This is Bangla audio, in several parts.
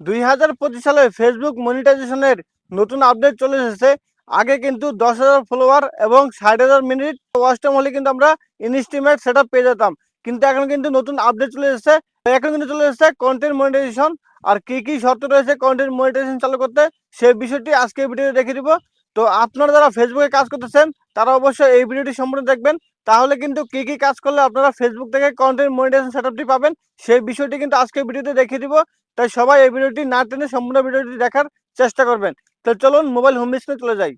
দুই হাজার পঁচিশ সালে ফেসবুক মনিটাইজেশনের নতুন আপডেট চলে এসেছে। আগে কিন্তু দশ হাজার ফলোয়ার এবং ষাট হাজার মিনিট ওয়াচ টাইম হলে কিন্তু আমরা ইনস্টিমেট সেটা পেয়ে যেতাম। কিন্তু এখন কিন্তু নতুন আপডেট চলে এসেছে। এখন কিন্তু চলে এসেছে কন্টেন্ট মনিটাইজেশন আর কি কি শর্ত রয়েছে কন্টেন্ট মনিটাইজেশন চালু করতে সেই বিষয়টি আজকে এই ভিডিওতে দেখে দিব। তো আপনারা যারা ফেসবুকে কাজ করতেছেন, তারা অবশ্যই এই ভিডিওটি সম্পূর্ণ দেখবেন। তাহলে কিন্তু কি কি কাজ করলে আপনারা ফেসবুক থেকে কন্টেন্ট মনিটাইজেশন সেটআপটি পাবেন, সেই বিষয়টি কিন্তু আজকে ভিডিওতে দেখিয়ে দিব। তাই সবাই এই ভিডিওটি না টেনে সম্পূর্ণ ভিডিওটি দেখার চেষ্টা করবেন। তো চলুন মোবাইল হোম স্ক্রিনে চলে যাই।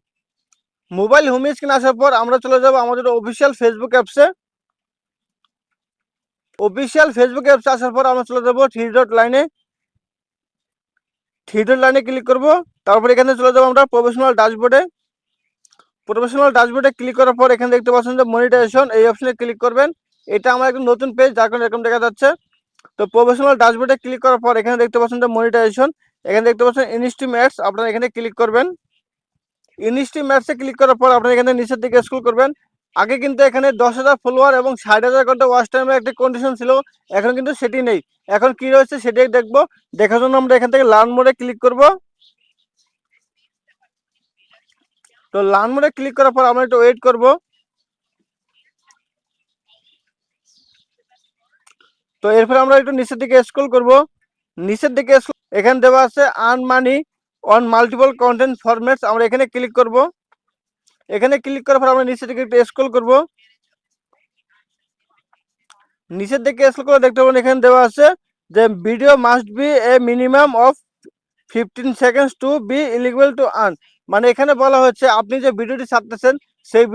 মোবাইল হোম স্ক্রিন আসার পর আমরা চলে যাব আমাদের অফিসিয়াল ফেসবুক অ্যাপসে অফিসিয়াল ফেসবুক অ্যাপসে আসার পর আমরা চলে যাব থ্রি ডট লাইনে থ্রি ডট লাইনে ক্লিক করব। তারপর এখানে চলে যাব আমরা প্রফেশনাল ড্যাশবোর্ডে প্রফেশনাল ড্যাশবোর্ডে ক্লিক করার পর এখানে দেখতে পাচ্ছেন যে মনিটাইজেশন এই অপশনে ক্লিক করবেন। এটা আমার একটা নতুন পেজ যার কারণে এরকম দেখা যাচ্ছে। তো প্রফেশনাল ড্যাশবোর্ডে ক্লিক করার পর এখানে দেখতে পাচ্ছেন যে মনিটাইজেশন এখানে দেখতে পাচ্ছেন ইনস্টি ম্যাটস আপনারা এখানে ক্লিক করবেন। ইনস্টি ম্যাটসে ক্লিক করার পর আপনারা এখানে নিচের দিকে স্ক্রল করবেন। আগে কিন্তু এখানে দশ হাজার ফলোয়ার এবং ষাট হাজার ঘণ্টা ওয়াচ টাইমের একটি কন্ডিশন ছিল, এখন কিন্তু সেটি নেই। এখন কি রয়েছে সেটাই দেখব। দেখার জন্য আমরা এখান থেকে লার্ন মোডে ক্লিক করব। তো লার্ন মোডে ক্লিক করার পর আমরা একটু ওয়েট করব। তো এরপর আমরা একটু নিচের দিকে স্ক্রল করব। নিচের দিকে এখানে দেওয়া আছে earn money on multiple content formats আমরা এখানে ক্লিক করব। এখানে ক্লিক করার পর আমরা নিচের দিকে একটু স্ক্রল করব। নিচের দিকে স্ক্রল করে দেখতে পাবেন এখানে দেওয়া আছে যে video must be a minimum of fifteen seconds to be eligible to earn মানে এখানে বলা হচ্ছে আপনি যে ভিডিওটি ছাড়তেছেন সেই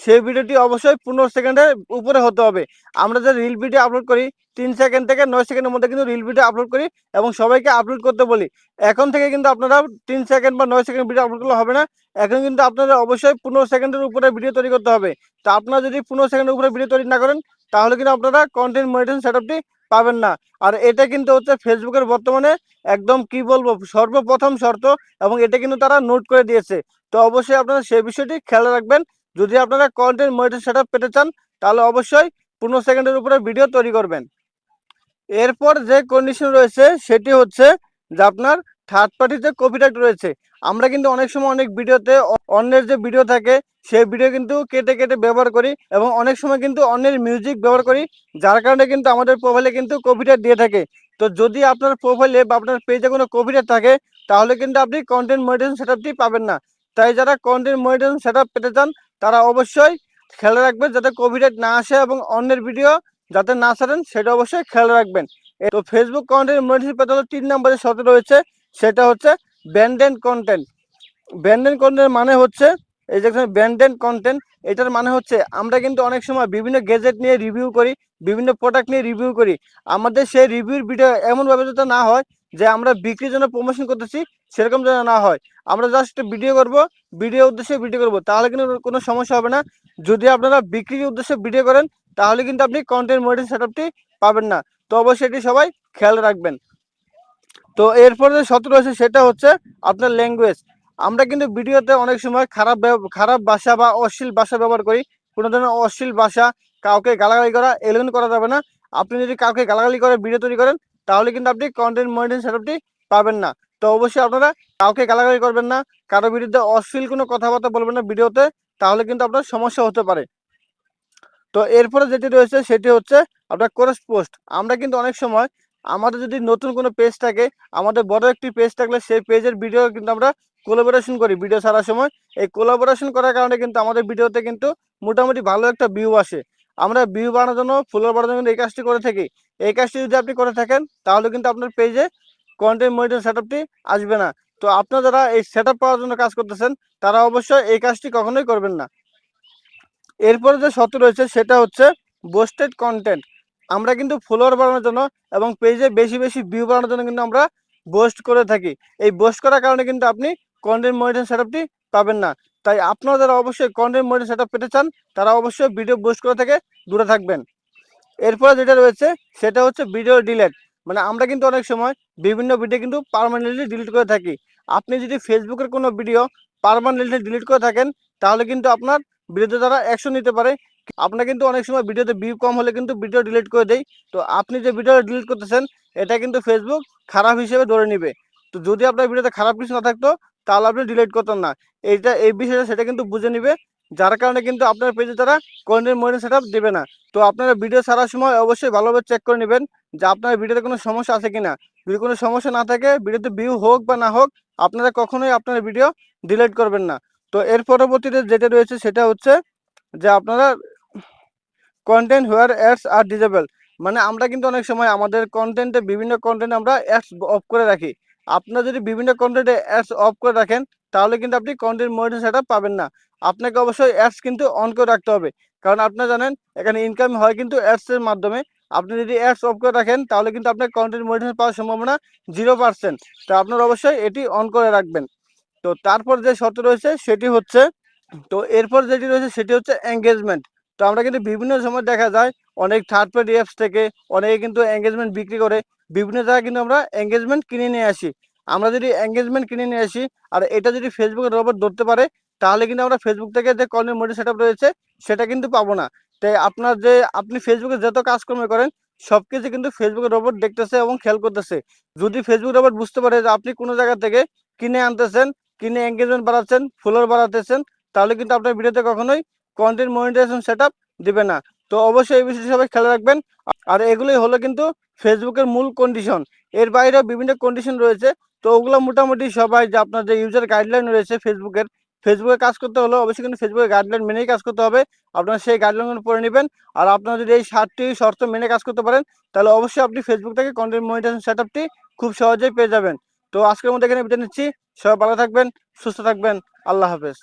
সেই ভিডিওটি অবশ্যই পনেরো সেকেন্ডের উপরে হতে হবে। আমরা যে রিল ভিডিও আপলোড করি, তিন সেকেন্ড থেকে নয় সেকেন্ডের মধ্যে কিন্তু রিল ভিডিও আপলোড করি এবং সবাইকে আপলোড করতে বলি। এখন থেকে কিন্তু আপনারা তিন সেকেন্ড বা নয় সেকেন্ড ভিডিও আপলোড করলে হবে না। এখন কিন্তু আপনাদের অবশ্যই পনেরো সেকেন্ডের উপরে ভিডিও তৈরি করতে হবে। তো আপনারা যদি পনেরো সেকেন্ডের উপরে ভিডিও তৈরি না করেন, তাহলে কিন্তু আপনারা কন্টেন্ট মনিটাইজেশন সেটআপটি পাবেন না। আর এটা কিন্তু হচ্ছে ফেসবুকের বর্তমানে একদম কি বলব, সর্বপ্রথম শর্ত এবং এটা কিন্তু তারা নোট করে দিয়েছে। তো অবশ্যই আপনারা সেই বিষয়টি খেয়াল রাখবেন। যদি আপনারা কন্টেন্ট মনিটর সেট পেতে চান, তাহলে অবশ্যই পনেরো সেকেন্ডের উপরে ভিডিও তৈরি করবেন। এরপর যে কন্ডিশন রয়েছে, সেটি হচ্ছে যে আপনার থার্ড পার্টির যে কপিরাইট রয়েছে। আমরা কিন্তু অনেক সময় অনেক ভিডিওতে অন্যের যে ভিডিও থাকে, সেই ভিডিও কিন্তু কেটে কেটে ব্যবহার করি এবং অনেক সময় কিন্তু অন্যের মিউজিক ব্যবহার করি, যার কারণে কিন্তু আমাদের প্রোফাইলে কিন্তু কপিরাইট দিয়ে থাকে। তো যদি আপনার প্রোফাইলে বা আপনার পেজে কোনো কপিরাইট থাকে, তাহলে কিন্তু আপনি কন্টেন্ট মনিটাইজেশন সেটআপটি পাবেন না। তাই যারা কন্টেন্ট মনিটাইজেশন সেটআপ পেতে চান, তারা অবশ্যই খেয়াল রাখবেন যাতে কপিরাইট না আসে এবং অন্যের ভিডিও যাতে না ছাড়েন, সেটা অবশ্যই খেয়াল রাখবেন। তো ফেসবুক কন্টেন্ট মনিটাইজেশন পেতে হলে তিন নম্বরে শর্ত রয়েছে সেটা হচ্ছে ব্যান্ডেন কন্টেন্ট। ব্যান্ডেন কন্টেন্ট মানে হচ্ছে, এই যে ব্যান্ডেন কন্টেন্ট, এটার মানে হচ্ছে আমরা কিন্তু অনেক সময় বিভিন্ন গেজেট নিয়ে রিভিউ করি, বিভিন্ন প্রোডাক্ট নিয়ে রিভিউ করি। আমাদের সেই রিভিউর ভিডিও এমনভাবে যাতে না হয় যে আমরা বিক্রির জন্য প্রমোশন করতেছি, সেরকম যেন না হয়। আমরা জাস্ট ভিডিও করব ভিডিও উদ্দেশ্যে ভিডিও করব, তাহলে কিন্তু কোনো সমস্যা হবে না। যদি আপনারা বিক্রির উদ্দেশ্যে ভিডিও করেন, তাহলে কিন্তু আপনি কন্টেন্ট মনিটাইজেশন সেটআপটি পাবেন না। তো অবশ্যই এটি সবাই খেয়াল রাখবেন। তো এরপরে যে শর্ত রয়েছে সেটা হচ্ছে আপনার ল্যাঙ্গুয়েজ আমরা কিন্তু ভিডিওতে অনেক সময় খারাপ খারাপ ভাষা বা অশ্লীল ভাষা ব্যবহার করি। কোনো ধরনের অশ্লীল ভাষা কাউকে গালাগালি করা এগুলো কিন্তু করা যাবে না। আপনি যদি কাউকে গালাগালি করে, ভিডিও তৈরি করেন, তাহলে কিন্তু আপনি কন্টেন্ট মনিটাইজেশন সেটআপটি পাবেন না। তো অবশ্যই আপনারা কাউকে গালাগালি করবেন না। কারও বিরুদ্ধে অশ্লীল কোনো কথাবার্তা বলবেন না ভিডিওতে, তাহলে কিন্তু আপনার সমস্যা হতে পারে। তো এরপরে যেটি রয়েছে, সেটি হচ্ছে আপনার কোরেস পোস্ট আমরা কিন্তু অনেক সময় আমাদের যদি নতুন কোনো পেজ থাকে, আমাদের বড় একটি পেজ থাকলে সেই পেজের ভিডিও কিন্তু আমরা কোলাবোরেশন করি ভিডিও ছাড়ার সময়। এই কোলাবোরেশন করার কারণে কিন্তু আমাদের ভিডিওতে কিন্তু মোটামুটি ভালো একটা ভিউ আসে। আমরা ভিউ বাড়ানোর জন্য ফলোয়ার বাড়ানোর জন্য এই কাজটি করে থাকি। এই কাজটি যদি আপনি করে থাকেন, তাহলে কিন্তু আপনার পেজে কন্টেন্ট মনিটর সেটআপটি আসবে না। তো আপনারা যারা এই সেটআপ পাওয়ার জন্য কাজ করতেছেন, তারা অবশ্যই এই কাজটি কখনোই করবেন না। এরপরে যে শর্ত রয়েছে, সেটা হচ্ছে বোস্টেড কন্টেন্ট আমরা কিন্তু ফলোয়ার বাড়ানোর জন্য এবং পেজে বেশি বেশি ভিউ বাড়ানোর জন্য কিন্তু আমরা পোস্ট করে থাকি। এই পোস্ট করার কারণে কিন্তু আপনি কন্টেন্ট মনিটর সেটআপটি পাবেন না। তাই আপনারা যারা অবশ্যই কন্টেন্ট মনিটর সেটআপ পেতে চান, তারা অবশ্যই ভিডিও পোস্ট করা থেকে দূরে থাকবেন। এরপরে যেটা রয়েছে, সেটা হচ্ছে ভিডিও ডিলেট মানে আমরা কিন্তু অনেক সময় বিভিন্ন ভিডিও কিন্তু পার্মানেন্টলি ডিলিট করে থাকি। আপনি যদি ফেসবুকের কোনো ভিডিও পার্মানেন্টলি ডিলিট করে থাকেন, তাহলে কিন্তু আপনার বিরুদ্ধে তারা অ্যাকশন নিতে পারে আপনার কিন্তু অনেক সময় ভিডিওতে ভিউ কম হলে কিন্তু ভিডিও ডিলিট করে দেয় তো আপনি যে ভিডিওটা ডিলিট করতেছেন, এটা কিন্তু ফেসবুক খারাপ হিসেবে ধরে নিবে। তো যদি আপনার ভিডিওতে খারাপ কিছু না থাকতো, তাহলে আপনি ডিলিট করতেন না। এইটা, এই বিষয়টা সেটা কিন্তু বুঝে নিবে। যার কারণে কিন্তু আপনার পেজে তারা কন্টেন্ট মনিটর সেট দেবে না। তো আপনারা ভিডিও ছাড়ার সময় অবশ্যই ভালোভাবে চেক করে নেবেন যে আপনার ভিডিওতে কোনো সমস্যা আছে কিনা। যদি কোনো সমস্যা না থাকে ভিডিওতে ভিউ হোক বা না হোক, আপনারা কখনোই আপনার ভিডিও ডিলিট করবেন না। তো এর পরবর্তীতে যেটা রয়েছে সেটা হচ্ছে যে আপনারা content where ads are disable মানে আমরা কিন্তু অনেক সময় আমাদের কন্টেন্টে বিভিন্ন কন্টেন্ট আমরা অ্যাডস অফ করে রাখি। আপনার যদি বিভিন্ন কন্টেন্টে অ্যাডস অফ করে রাখেন, তাহলে কিন্তু আপনি কন্টেন্ট মনিটর সেটা পাবেন না। আপনাকে অবশ্যই অ্যাডস কিন্তু অন করে রাখতে হবে। কারণ আপনারা জানেন, এখানে ইনকাম হয় কিন্তু অ্যাডসের মাধ্যমে। আপনি যদি অ্যাডস অফ করে রাখেন, তাহলে কিন্তু আপনার কন্টেন্ট মনিটর পাওয়ার সম্ভাবনা জিরো পার্সেন্ট তো আপনার অবশ্যই এটি অন করে রাখবেন। তো তারপর যে শর্ত রয়েছে, সেটি হচ্ছে, তো এরপর যেটি রয়েছে, সেটি হচ্ছে এঙ্গেজমেন্ট তো আমরা কিন্তু বিভিন্ন সময় দেখা যায় অনেক থার্ড পার্টি অ্যাপস থেকে অনেকে কিন্তু এঙ্গেজমেন্ট বিক্রি করে। বিভিন্ন জায়গায় কিন্তু আমরা এঙ্গেজমেন্ট কিনে নিয়ে আসি। আমরা যদি এঙ্গেজমেন্ট কিনে নিয়ে আসি আর এটা যদি ফেসবুকের রোবট ধরতে পারে, তাহলে কিন্তু আমরা ফেসবুক থেকে যে কলের মোডে সেট রয়েছে, সেটা কিন্তু পাবো না। তাই আপনার যে, আপনি ফেসবুকে যত কাজকর্ম করেন সব কিছু কিন্তু ফেসবুকের রোবট দেখতেছে এবং খেয়াল করতেছে। যদি ফেসবুক রোবট বুঝতে পারে যে আপনি কোনো জায়গা থেকে কিনে আনতেছেন, কিনে এঙ্গেজমেন্ট বাড়াচ্ছেন ফলোয়ার বাড়াতেছেন, তাহলে কিন্তু আপনার ভিডিওতে কখনোই কন্টেন্ট মনিটাইজেশন সেট দিবে না। তো অবশ্যই এই বিষয়টি সবাই খেয়াল রাখবেন। আর এগুলোই হলো কিন্তু ফেসবুকের মূল কন্ডিশন এর বাইরেও বিভিন্ন কন্ডিশন রয়েছে। তো ওগুলো মোটামুটি সবাই যে আপনার যে ইউজার গাইডলাইন রয়েছে ফেসবুকের ফেসবুকে কাজ করতে হলে অবশ্যই কিন্তু ফেসবুকের গাইডলাইন মেনেই কাজ করতে হবে। আপনারা সেই গাইডলাইনগুলো পড়ে নেবেন। আর আপনারা যদি এই সাতটি শর্ত মেনে কাজ করতে পারেন, তাহলে অবশ্যই আপনি ফেসবুক থেকে কন্টেন্ট মনিটাইজেশন সেট আপটি খুব সহজেই পেয়ে যাবেন। তো আজকের মধ্যে এখানে বিদায় নিচ্ছি। সবাই ভালো থাকবেন, সুস্থ থাকবেন। আল্লাহ হাফেজ।